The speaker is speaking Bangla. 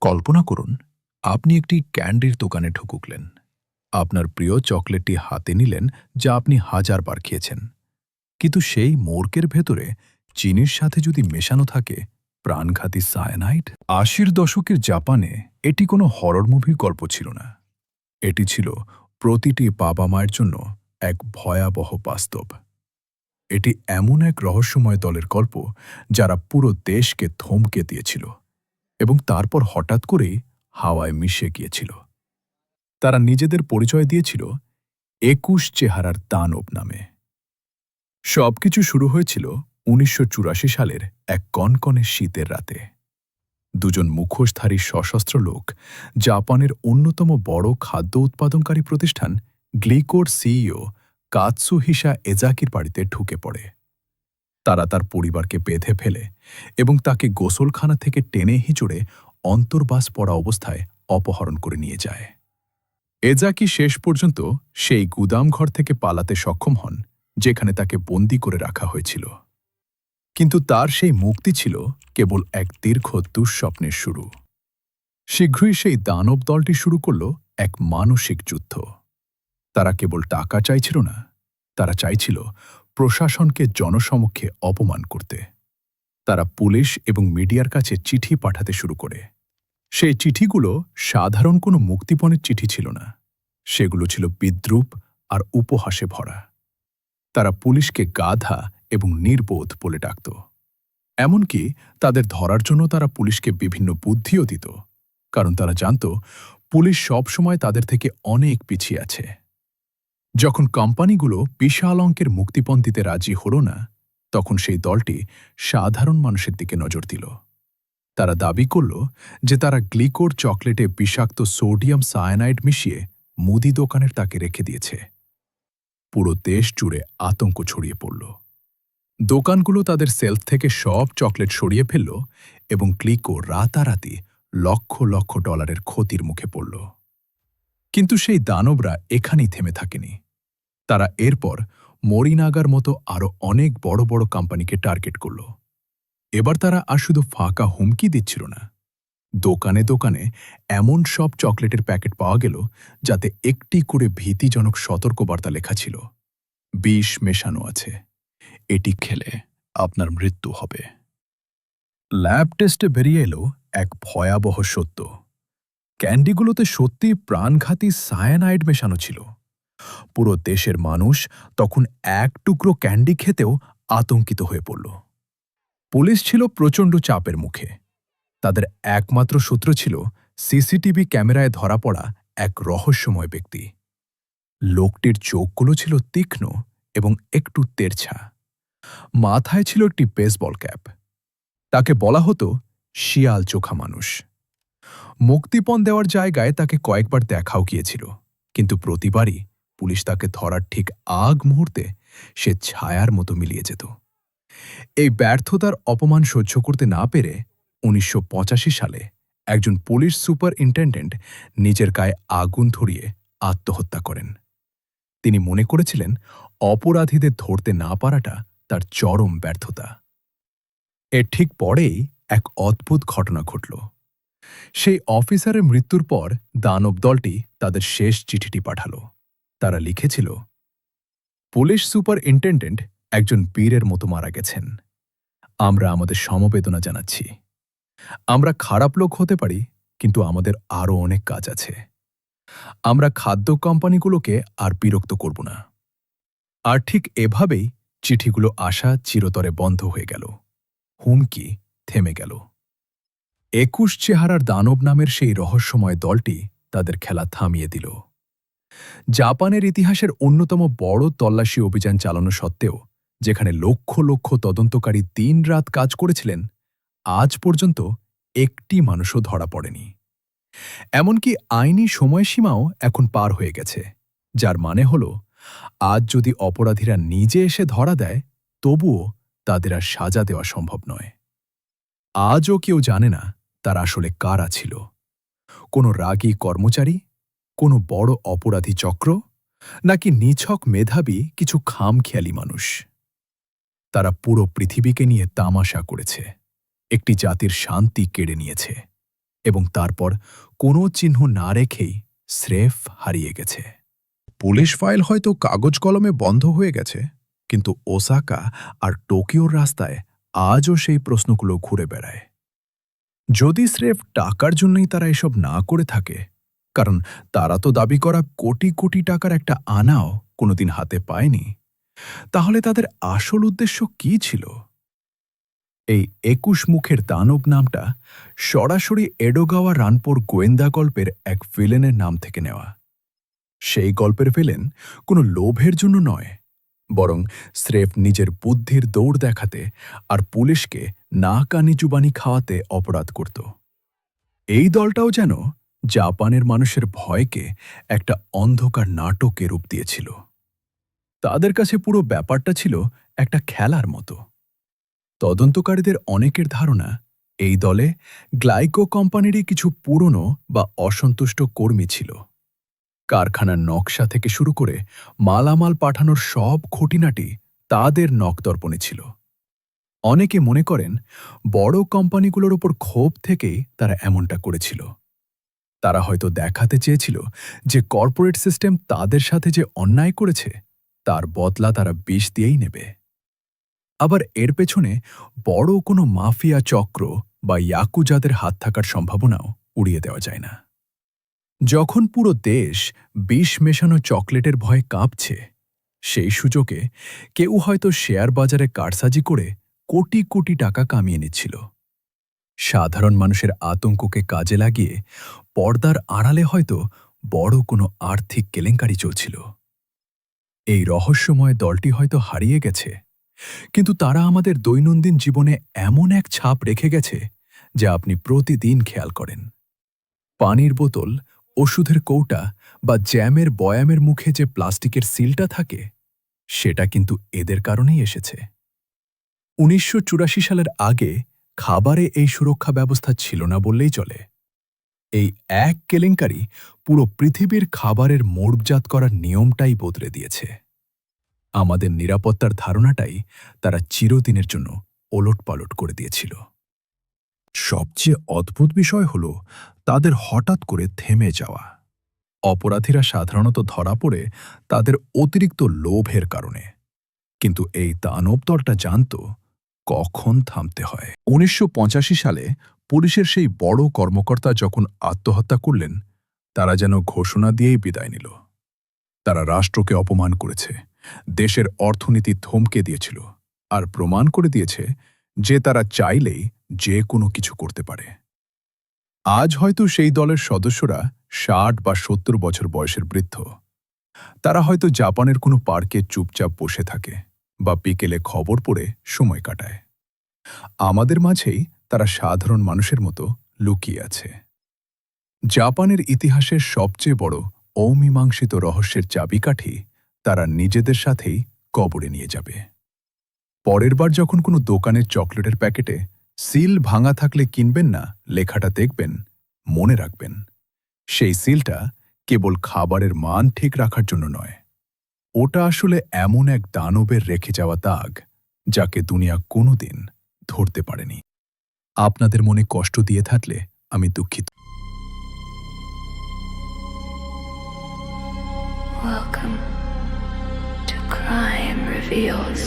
কল্পনা করুন, আপনি একটি ক্যান্ডির দোকানে ঢুকুকলেন। আপনার প্রিয় চকলেটটি হাতে নিলেন, যা আপনি হাজারবার খেয়েছেন। কিন্তু সেই মোর্কের ভেতরে চিনির সাথে যদি মেশানো থাকে, প্রাণঘাতী সায়ানাইট? আশির দশকের জাপানে এটি কোনো হরর মুভির গল্প ছিল না। এটি ছিল প্রতিটি বাবা মায়ের জন্য এক ভয়াবহ বাস্তব। এটি এমন এক রহস্যময় দলের গল্প, যারা পুরো দেশকে থমকে দিয়েছিল। এবং তারপর হঠাৎ করেই হাওয়ায় মিশে গিয়েছিল। তারা নিজেদের পরিচয় দিয়েছিল একুশ চেহারার দানব নামে। সবকিছু শুরু হয়েছিল উনিশশো চুরাশি সালের এক কনকনে শীতের রাতে। দুজন মুখোশধারী সশস্ত্র লোক, জাপানের অন্যতম বড় খাদ্য উৎপাদনকারী প্রতিষ্ঠান গ্লিকোর সিইও কাতসুহিসা এজাকির বাড়িতে ঢুকে পড়ে। তারা তার পরিবারকে বেঁধে ফেলে এবং তাকে গোসলখানা থেকে টেনে হিঁচড়ে অন্তর্বাস পড়া অবস্থায় অপহরণ করে নিয়ে যায়। এজাকি শেষ পর্যন্ত সেই গুদামঘর থেকে পালাতে সক্ষম হন, যেখানে তাকে বন্দি করে রাখা হয়েছিল। কিন্তু তার সেই মুক্তি ছিল কেবল এক দীর্ঘ দুঃস্বপ্নের শুরু। শীঘ্রই সেই দানব দলটি শুরু করল এক মানসিক যুদ্ধ। তারা কেবল টাকা চাইছিল না, তারা চাইছিল প্রশাসনকে জনসমক্ষে অপমান করতে। তারা পুলিশ এবং মিডিয়ার কাছে চিঠি পাঠাতে শুরু করে। সেই চিঠিগুলো সাধারণ কোনো মুক্তিপণের চিঠি ছিল না। সেগুলো ছিল বিদ্রুপ আর উপহাসে ভরা। তারা পুলিশকে গাধা এবং নির্বোধ বলে ডাকত। এমনকি তাদের ধরার জন্য তারা পুলিশকে বিভিন্ন বুদ্ধিও দিত। কারণ তারা জানত, পুলিশ সবসময় তাদের থেকে অনেক পিছিয়ে আছে। যখন কোম্পানিগুলো বিশাল অঙ্কের মুক্তিপণ দিতে রাজি হল না, তখন সেই দলটি সাধারণ মানুষের দিকে নজর দিল। তারা দাবি করল যে তারা গ্লিকোর চকলেটে বিষাক্ত সোডিয়াম সায়ানাইড মিশিয়ে মুদি দোকানের তাকে রেখে দিয়েছে। পুরো দেশ জুড়ে আতঙ্ক ছড়িয়ে পড়ল। দোকানগুলো তাদের সেলফ থেকে সব চকলেট সরিয়ে ফেলল এবং ক্লিকো রাতারাতি লক্ষ লক্ষ ডলারের ক্ষতির মুখে পড়ল। কিন্তু সেই দানবরা এখানেই থেমে থাকেনি। তারা এরপর মরিনাগার মতো আরও অনেক বড় বড় কোম্পানিকে টার্গেট করল। এবার তারা আর শুধু ফাঁকা হুমকি দিচ্ছিল না। দোকানে দোকানে এমন সব চকলেটের প্যাকেট পাওয়া গেল যাতে একটি করে ভীতিজনক সতর্কবার্তা লেখা ছিল। বিষ মেশানো আছে। এটি খেলে আপনার মৃত্যু হবে। ল্যাব টেস্টে বেরিয়ে এলো এক ভয়াবহ সত্য। ক্যান্ডিগুলোতে সত্যি প্রাণঘাতী সায়ানাইড মেশানো ছিল। পুরো দেশের মানুষ তখন এক টুকরো ক্যান্ডি খেতেও আতঙ্কিত হয়ে পড়ল। পুলিশ ছিল প্রচণ্ড চাপের মুখে। তাদের একমাত্র সূত্র ছিল, সিসিটিভি ক্যামেরায় ধরা পড়া এক রহস্যময় ব্যক্তি। লোকটির চোখগুলো ছিল তীক্ষ্ণ এবং একটু তেরছা। মাথায় ছিল একটি বেসবল ক্যাপ তাকে বলা হতো শিয়াল চোখা মানুষ। মুক্তিপণ দেওয়ার জায়গায় তাকে কয়েকবার দেখাও গিয়েছিল, কিন্তু প্রতিবারই পুলিশ তাকে ধরার ঠিক আগ মুহূর্তে সে ছায়ার মতো মিলিয়ে যেত। এই ব্যর্থতার অপমান সহ্য করতে না পেরে উনিশশো পঁচাশি সালে একজন পুলিশ সুপারিনটেন্ডেন্ট নিজের গায়ে আগুন ধরিয়ে আত্মহত্যা করেন। তিনি মনে করেছিলেন অপরাধীদের ধরতে না পারাটা তার চরম ব্যর্থতা। এর ঠিক পরেই এক অদ্ভুত ঘটনা ঘটল। সেই অফিসারের মৃত্যুর পর দানব দলটি তাদের শেষ চিঠিটি পাঠাল। তারা লিখেছিল, পুলিশ সুপারিনটেন্ডেন্ট একজন বীরের মতো মারা গেছেন। আমরা আমাদের সমবেদনা জানাচ্ছি। আমরা খারাপ লোক হতে পারি, কিন্তু আমাদের আরও অনেক কাজ আছে। আমরা খাদ্য কোম্পানিগুলোকে আর বিরক্ত করব না। আর ঠিক এভাবেই চিঠিগুলো আসা চিরতরে বন্ধ হয়ে গেল। হুমকি থেমে গেল। একুশ চেহারার দানব নামের সেই রহস্যময় দলটি তাদের খেলা থামিয়ে দিল। জাপানের ইতিহাসের অন্যতম বড় তল্লাশি অভিযান চালানো সত্ত্বেও, যেখানে লক্ষ লক্ষ তদন্তকারী দিন রাত কাজ করেছিলেন, আজ পর্যন্ত একটি মানুষও ধরা পড়েনি। এমনকি আইনি সময়সীমাও এখন পার হয়ে গেছে, যার মানে হল, আজ যদি অপরাধীরা নিজে এসে ধরা দেয়, তবুও তাদের আর সাজা দেওয়া সম্ভব নয়। আজও কেউ জানে না তার আসলে কারা ছিল। কোনো রাগী কর্মচারী কোনো বড় অপরাধী চক্র, নাকি নিছক মেধাবী কিছু খামখেয়ালি মানুষ? তারা পুরো পৃথিবীকে নিয়ে তামাশা করেছে, একটি জাতির শান্তি কেড়ে নিয়েছে, এবং তারপর কোনো চিহ্ন না রেখেই স্রেফ হারিয়ে গেছে। পুলিশ ফাইল হয়তো কাগজ কলমে বন্ধ হয়ে গেছে, কিন্তু ওসাকা আর টোকিওর রাস্তায় আজও সেই প্রশ্নগুলো ঘুরে বেড়ায়। যদি স্রেফ টাকার জন্যই তারা এসব না করে থাকে কারণ তারা তো দাবি করা কোটি কোটি টাকার একটা আনাও কোনোদিন হাতে পায়নি। তাহলে তাদের আসল উদ্দেশ্য কি ছিল? এই একুশ মুখের দানব নামটা সরাসরি এডোগাওয়া রানপুর গোয়েন্দা গল্পের এক ভিলেনের নাম থেকে নেওয়া। সেই গল্পের ভিলেন কোনো লোভের জন্য নয়, বরং স্রেফ নিজের বুদ্ধির দৌড় দেখাতে আর পুলিশকে না কানি জুবানি খাওয়াতে অপরাধ করত। এই দলটাও যেন জাপানের মানুষের ভয়কে একটা অন্ধকার নাটকে রূপ দিয়েছিল। তাদের কাছে পুরো ব্যাপারটা ছিল একটা খেলার মতো। তদন্তকারীদের অনেকের ধারণা, এই দলে গ্লাইকো কোম্পানিরই কিছু পুরনো বা অসন্তুষ্ট কর্মী ছিল। কারখানার নকশা থেকে শুরু করে মালামাল পাঠানোর সব খুঁটিনাটি তাদের নকদর্পণে ছিল। অনেকে মনে করেন, বড় কোম্পানিগুলোর ওপর ক্ষোভ থেকেই তারা এমনটা করেছিল। তারা হয়তো দেখাতে চেয়েছিল যে কর্পোরেট সিস্টেম তাদের সাথে যে অন্যায় করেছে, তার বদলা তারা বিষ দিয়েই নেবে। আবার এর পেছনে বড় কোনো মাফিয়া চক্র বা ইয়াকুজাদের হাত থাকার সম্ভাবনাও উড়িয়ে দেওয়া যায় না। যখন পুরো দেশ বিষ মেশানো চকলেটের ভয়ে কাঁপছে, সেই সুযোগে কেউ হয়তো শেয়ার বাজারে কারসাজি করে কোটি কোটি টাকা কামিয়ে নিচ্ছিল। সাধারণ মানুষের আতঙ্ককে কাজে লাগিয়ে পর্দার আড়ালে হয়তো বড় কোনো আর্থিক কেলেঙ্কারি চলছিল। এই রহস্যময় দলটি হয়তো হারিয়ে গেছে, কিন্তু তারা আমাদের দৈনন্দিন জীবনে এমন এক ছাপ রেখে গেছে যা আপনি প্রতিদিন খেয়াল করেন। পানির বোতল, ওষুধের কৌটা বা জ্যামের বয়ামের মুখে যে প্লাস্টিকের সিলটা থাকে, সেটা কিন্তু এদের কারণেই এসেছে। উনিশশো চুরাশি সালের আগে খাবারে এই সুরক্ষা ব্যবস্থা ছিল না বললেই চলে। এই এক কেলেঙ্কারি পুরো পৃথিবীর খাবারের মোড়জাত করার নিয়মটাই বদলে দিয়েছে। আমাদের নিরাপত্তার ধারণাটাই তারা চিরদিনের জন্য ওলটপালট করে দিয়েছিল। সবচেয়ে অদ্ভুত বিষয় হল তাদের হঠাৎ করে থেমে যাওয়া। অপরাধীরা সাধারণত ধরা পড়ে তাদের অতিরিক্ত লোভের কারণে। কিন্তু এই দানব দলটা জানত কখন থামতে হয়? উনিশশো পঁচাশি সালে পুলিশের সেই বড় কর্মকর্তা যখন আত্মহত্যা করলেন, তারা যেন ঘোষণা দিয়েই বিদায় নিল। তারা রাষ্ট্রকে অপমান করেছে, দেশের অর্থনীতি থমকে দিয়েছিল আর প্রমাণ করে দিয়েছে যে তারা চাইলেই যে কোনো কিছু করতে পারে। আজ হয়তো সেই দলের সদস্যরা ষাট বা সত্তর বছর বয়সের বৃদ্ধ। তারা হয়তো জাপানের কোনো পার্কে চুপচাপ বসে থাকে। বা বিকেলে খবর পড়ে সময় কাটায়। আমাদের মাঝেই তারা সাধারণ মানুষের মতো লুকিয়ে আছে। জাপানের ইতিহাসের সবচেয়ে বড় অমীমাংসিত রহস্যের চাবিকাঠি তারা নিজেদের সাথেই কবরে নিয়ে যাবে। পরের বার যখন কোনো দোকানের চকলেটের প্যাকেটে সিল ভাঙা থাকলে কিনবেন না, লেখাটা দেখবেন, মনে রাখবেন। সেই সিলটা কেবল খাবারের মান ঠিক রাখার জন্য নয় ওটা আসলে এমন এক দানবের রেখে যাওয়া দাগ, যাকে দুনিয়া কোনোদিন ধরতে পারেনি আপনাদের মনে কষ্ট দিয়ে থাকলে আমি দুঃখিত Welcome to Crime Reveals.